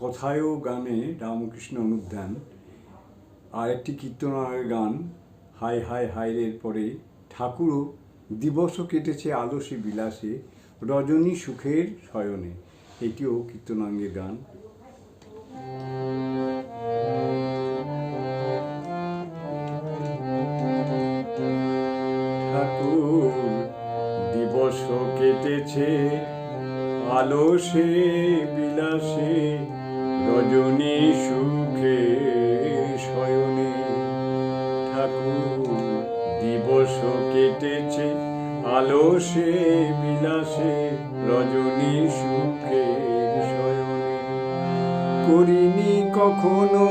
কথায় ও গানে রামকৃষ্ণ অনুদ্যান আর একটি কীর্তনের গান হাই হাই হাইরের পরে ঠাকুরও দিবসও কেটেছে আলসে বিলাসে, রজনী সুখের শয়নে। এটিও কীর্তনাঙ্গের গান। ঠাকুর দিবস কেটেছে আলসে বিলাসে রজনী সুখে শয়নে। ঠাকুর দিবস কেটেছে আলসে বিলাসে, রজনী সুখে শয়নে। করিনি কখনো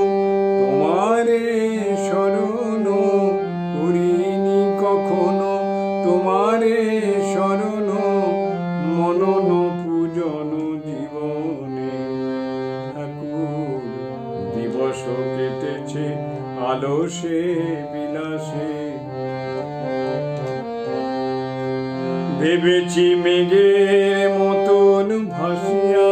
তোমারে শরণ, করিনি কখনো তোমারে শরণ, মনন দিবস কেটেছে আলসে, বিলাসে। ভেবেছি মেঘের মতন ভাসিয়া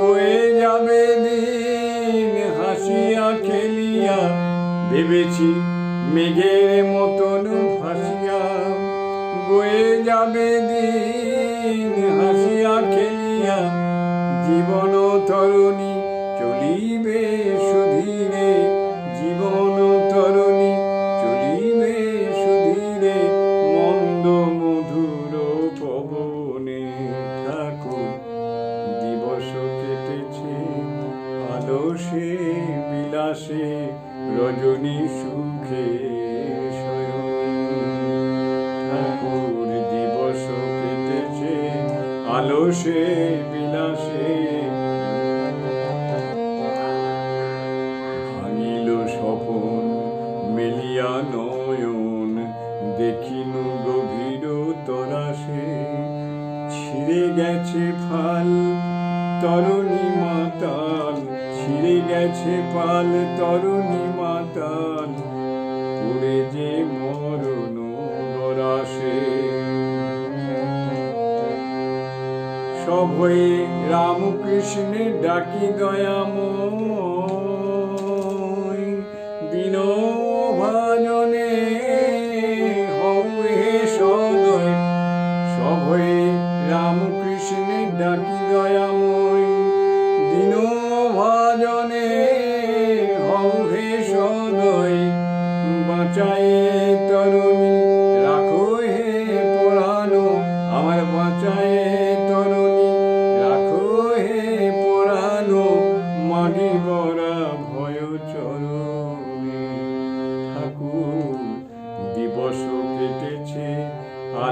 বয়ে যাবে দিন, হাসিয়া, খেলিয়া। ভেবেছি মেঘের মতন ভাসিয়া বয়ে যাবে দিন, হাসিয়া, খেলিয়া। জীবন তরণী চলিবে সুধীরে, জীবন তরণী, চলিবে সুধীরে, মন্দ মধুর পবনে ঠাকুর। দিবস কেটেছে, আলসে, বিলাসে, রজনী সুখে ঠাকুর, দিবস কেটেছে, আলসে, বিলাসে নয়ন, দেখিনু গভীর তরাসে, ছিঁড়ে গেছে ফাল তরণী মাতাল, ছিঁড়ে গেছে পাল তরণী মাতাল, পুড়ে যে মরণ গরাসে। সভয়ে রামকৃষ্ণের ডাকি দয়াময়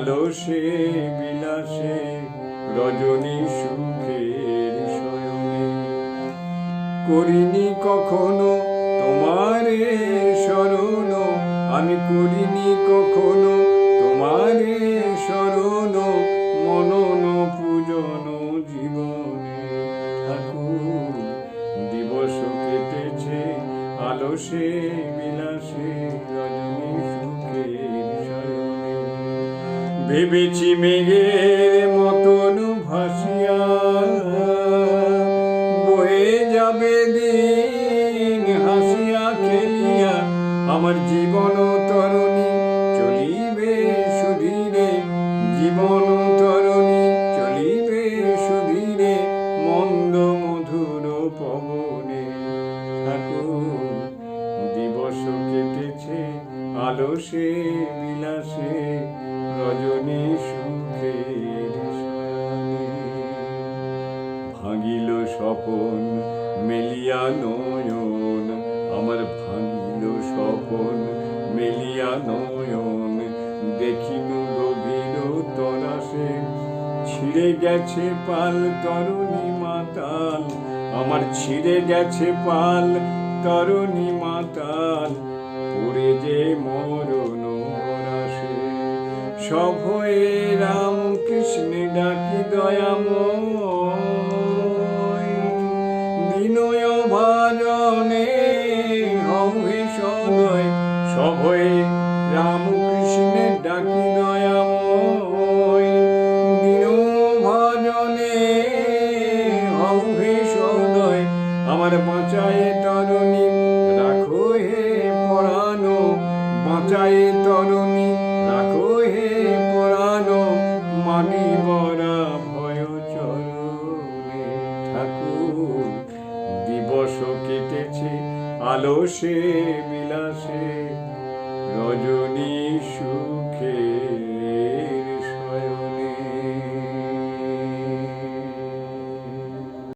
আলসে বিলাসে, রজনী সুখের শয়নে। করিনি কখনো তোমারে শরণ, আমি করিনি কখনো তোমারে শরণ, মনন পূজন জীবনে। ঠাকুর, দিবস কেটেছে আলসে ভেবেছি মেঘের মতন ভাসিয়া বয়ে যাবে দিন, হাসিয়া খেলিয়া আমার জীবন তরণী চলিবে সুধীরে, জীবন তরণী চলিবে সুধীরে, মন্দ মধুর পবনে ঠাকুর, দিবস কেটেছে আলসে বিলাসে রজনী সুখের ভাঙিল স্বপন, মেলিয়া নয়ন, আমার ভাঙিল স্বপন, মেলিয়া নয়ন। দেখিনু গভীর তরাসে, ছিঁড়ে গেছে পাল তরুণী মাতাল। আমার ছিঁড়ে গেছে পাল তরুণী মাতাল। পুরে যে মরণ সব হয়ে রাম কৃষ্ণ ডাকি দয়াময়। বিনয় ভাজনে হবে সদয় সভয়ে রাম কৃষ্ণ ডাকি দয়াময়। দিন ভজনে আমার বাঁচায়ে তরুণী রাখো হে পরানো বাঁচায়ে রোষে বিলাসে রজনী সুর